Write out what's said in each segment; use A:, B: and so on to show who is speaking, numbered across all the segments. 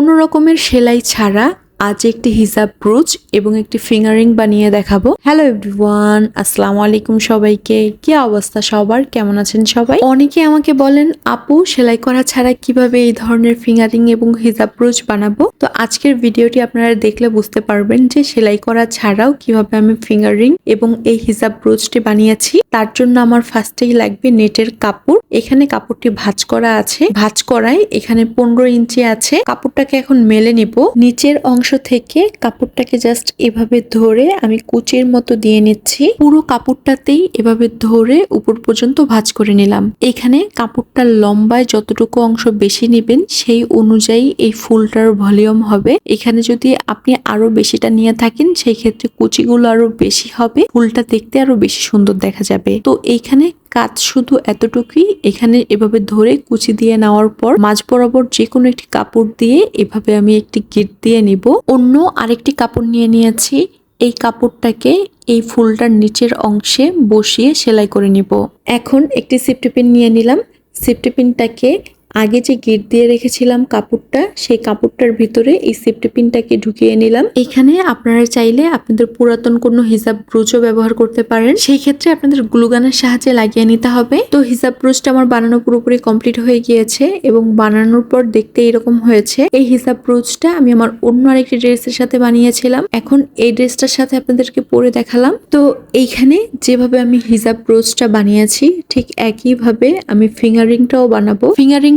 A: কোনো রকমের সেলাই ছাড়া আজ একটি হিসাব ব্রুচ এবং একটি ফিঙ্গারিং বানিয়ে দেখাবো। হ্যালো এভরিওয়ান আসসালামু আলাইকুম সবাইকে। কি অবস্থা সবার? কেমন আছেন সবাই? অনেকে আমাকে বলেন, আপু, সেলাই করা ছাড়া কীভাবে এই ধরনের ফিঙ্গারিং এবং হিজাব ব্রুচ বানাবো? তো আজকের ভিডিওটি আপনারা দেখলে বুঝতে পারবেন যে সেলাই করা ছাড়াও কীভাবে আমি ফিঙ্গারিং এবং এই হিজাব ব্রুচটি বানিয়েছি। তার জন্য আমার ফার্স্টেই লাগবে নেটের কাপড়। এখানে কাপড়টি ভাঁজ করা আছে। ভাঁজ করায় এখানে পনেরো ইঞ্চি আছে। কাপড়টাকে এখন মেলে নিব। নিচের অংশ থেকে কাপড়টাকে জাস্ট এভাবে ধরে আমি কুচির মতো দিয়ে নিচ্ছি। পুরো কাপড়টাতেই এভাবে ধরে উপর পর্যন্ত ভাঁজ করে নিলাম। এখানে কাপড়টার লম্বায় যতটুকু অংশ বেশি নেবেন, সেই অনুযায়ী এই ফুলটার ভলিউম হবে। এখানে যদি আপনি আরও বেশিটা নিয়ে থাকেন, সেই ক্ষেত্রে কুচিগুলো আরও বেশি হবে, ফুলটা দেখতে আরও বেশি সুন্দর দেখা যাবে। তো এইখানে কাজ শুধু এতটুকুই, এখানে এভাবে ধরে কুচি দিয়ে নেওয়ার পর মাঝ বরাবর যে কোনো একটি কাপড় দিয়ে এভাবে আমি একটি গিট দিয়ে নিব। অন্য আরেকটি কাপড় নিয়ে নিয়েছি। এই কাপড়টাকে এই ফুলটার নিচের অংশে বসিয়ে সেলাই করে নিব। এখন একটি সিফটি পিন নিয়ে নিলাম। সিফটি পিনটাকে আগে যে গিট দিয়ে রেখেছিলাম কাপড়টা, সেই কাপড়টার ভিতরে এই সেফটি পিনটাকে ঢুকিয়ে নিলাম। এখানে আপনারা চাইলে আপনাদের পুরাতন কোনো হিজাব ব্রুচও ব্যবহার করতে পারেন। সেই ক্ষেত্রে আপনাদের গ্লুগানের সাহায্যে লাগিয়ে নিতে হবে। তো হিজাব ব্রুচটা আমার বানানো পুরোপুরি কমপ্লিট হয়ে গিয়েছে এবং বানানোর পর দেখতে এরকম হয়েছে। এই হিজাব ব্রুচটা আমি আমার অন্য আরেকটি ড্রেসের সাথে বানিয়েছিলাম। এখন এই ড্রেসটার সাথে আপনাদেরকে পরে দেখালাম। তো এইখানে যেভাবে আমি হিজাব ব্রুচটা বানিয়েছি, ঠিক একইভাবে আমি ফিঙ্গারিংটাও বানাবো।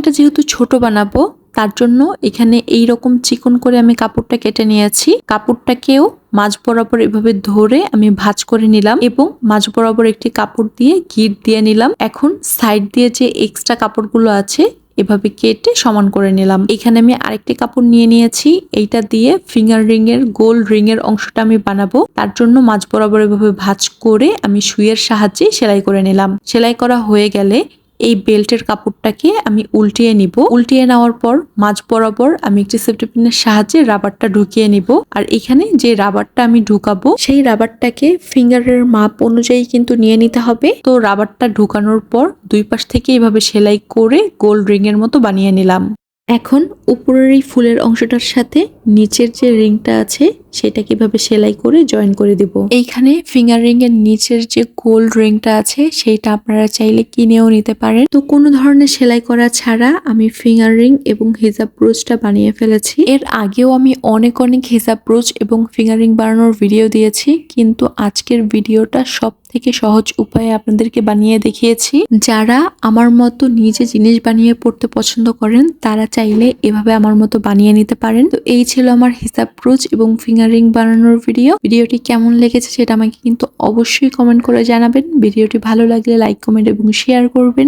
A: ফিঙ্গারিংটা যেহেতু ছোট বানাবো, তার জন্য এখানে এই রকম চিকন করে আমি কাপড়টা কেটে নিয়েছি। কাপড়টাকেও মাঝ বরাবর এভাবে ধরে আমি ভাঁজ করে নিলাম এবং মাঝ বরাবর একটি কাপড় দিয়ে গিট দিয়ে নিলাম। এখন সাইড দিয়ে যে এক্সট্রা কাপড়গুলো আছে, এভাবে কেটে সমান করে নিলাম। এখানে আমি আরেকটি কাপড় নিয়ে নিয়েছি। এইটা দিয়ে ফিঙ্গার রিং এর গোল রিং এর অংশটা আমি বানাবো। তার জন্য মাঝ বরাবর এভাবে ভাঁজ করে আমি সুইয়ের সাহায্যে সেলাই করে নিলাম। সেলাই করা হয়ে গেলে এই বেল্টের কাপড়টাকে আমি উল্টিয়ে নিব। উল্টিয়ে নেওয়ার পর মাঝ বরাবর আমি একটি সেফটি পিনের সাহায্যে রাবারটা ঢুকিয়ে নিব। আর এখানে যে রাবারটা আমি ঢুকাবো, সেই রাবারটাকে ফিঙ্গারের মাপ অনুযায়ী কিন্তু নিয়ে নিতে হবে। তো রাবারটা ঢুকানোর পর দুই পাশ থেকে এভাবে সেলাই করে গোল্ড রিং এর মতো বানিয়ে নিলাম। এখন উপরের এই ফুলের অংশটার সাথে নিচের যে রিংটা আছে, সেটা কীভাবে সেলাই করে জয়েন করে দিব? এইখানে ফিঙ্গার রিং এর নিচের যে গোল রিংটা আছে, সেইটা আপনারা চাইলে কিনেও নিতে পারেন। তো কোনো ধরনের সেলাই করা ছাড়া আমি ফিঙ্গার রিং এবং হিজাব ব্রুচটা বানিয়ে ফেলেছি। এর আগেও আমি অনেক অনেক হিজাব ব্রুচ এবং ফিঙ্গার রিং বানানোর ভিডিও দিয়েছি, কিন্তু আজকের ভিডিওটা সব থেকে সহজ উপায়ে আপনাদেরকে বানিয়ে দেখিয়েছি। যারা আমার মতো নিজে জিনিস বানিয়ে পড়তে পছন্দ করেন, তারা চাইলে এভাবে আমার মতো বানিয়ে নিতে পারেন। তো এই ছিল আমার হিসাব ক্রুজ এবং ফিঙ্গারিং বানানোর ভিডিও। ভিডিওটি কেমন লেগেছে সেটা আমাকে কিন্তু অবশ্যই কমেন্ট করে জানাবেন। ভিডিওটি ভালো লাগলে লাইক, কমেন্ট এবং শেয়ার করবেন।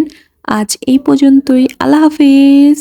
A: আজ এই পর্যন্তই। আল্লাহ হাফিজ।